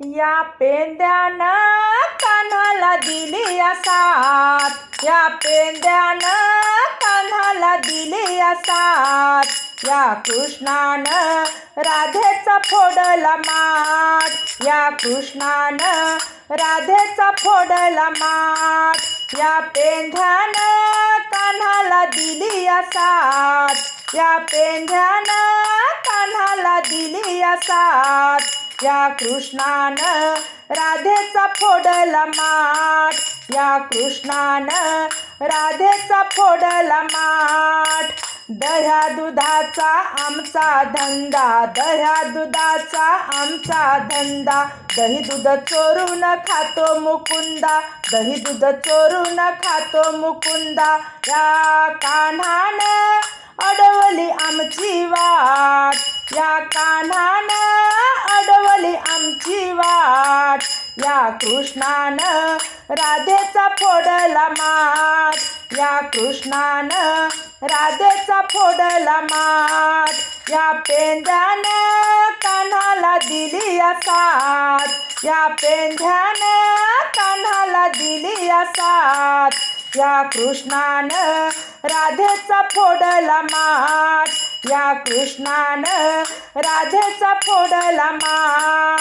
या पेंद्यानं कान्हाला दिली असात या पेंद्यानं कान्हाला दिली असात या कृष्णानं राधेचा फोडला माठ या कृष्णानं राधेचा फोडला माठ या पेंढ्यानं कान्हाला दिली असात या पेंढ्यानं कान्हाला दिली असात या कृष्णान राधेचा फोडला माठ. या कृष्णान राधेचा फोडला माठ. दह्या दुधाचा आमचा धंदा दह्या दुधाचा आमचा धंदा. दही दूध चोरून खातो मुकुंदा दही दूध चोरून खातो मुकुंदा. या कान्हान अडवली आमची वाट. या कान्हान या कृष्णानं राधेचा फोडला मात या कृष्णानं राधेचा फोडला मात या पेंढ्यानं कान्हाला दिली असात या पेंढ्यानं कान्हाला दिली असात या कृष्णानं राधेचा फोडला मात या कृष्णानं राधेचा फोडला मात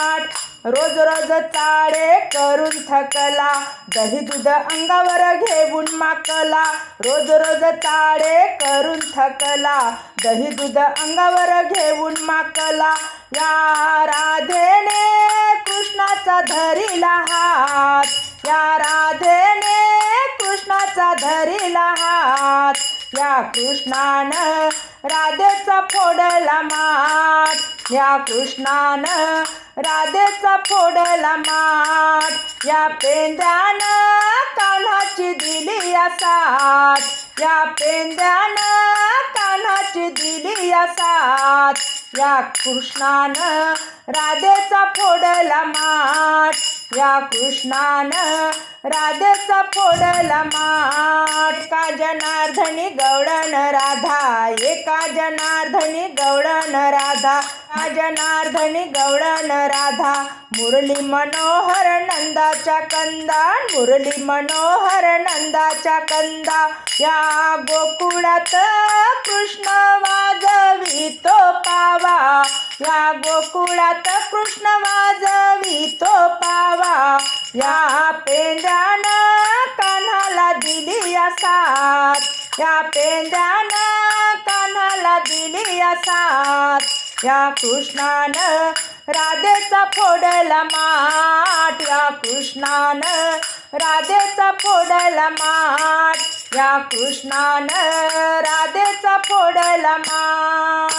रोज रोज चाळे करून थकला. दही दूध अंगावर घेऊन माकला. रोज रोज चाळे करून थकला. दही दूध अंगावर घेऊन माकला. या राधेने कृष्णाचा धरिला हात. या राधेने कृष्णाचा धरिला हात. या कृष्णानं राधेचा फोडला माठ. या कृष्णानं राधेचा फोडला माठ. या पेंद्यानं कान्हाची दिली या साथ या पेंद्यानं कान्हाची दिली या साथ या कृष्णानं राधेचा फोडला माठ. या कृष्णान राधेचा फोडला माठ का जनार्दनी गौडन राधा? एका जनार्दनी गवळण राधा? का जनार्दनी गौडन राधा? मुरली मनोहर नंदाच्या कंदा मुरली मनोहर नंदाच्या कंदा. या गोकुळात कृष्ण वाजवितो तो या गोकुळात कृष्ण वाजवितो पावा. या पेंड्यानं कान्हाला दिली असात या पेंड्यानं कान्हाला दिली असात या कृष्णानं राधेचा फोडला माठ. या कृष्णानं राधेचा फोडला माठ. या कृष्णानं राधेचा फोडला माठ.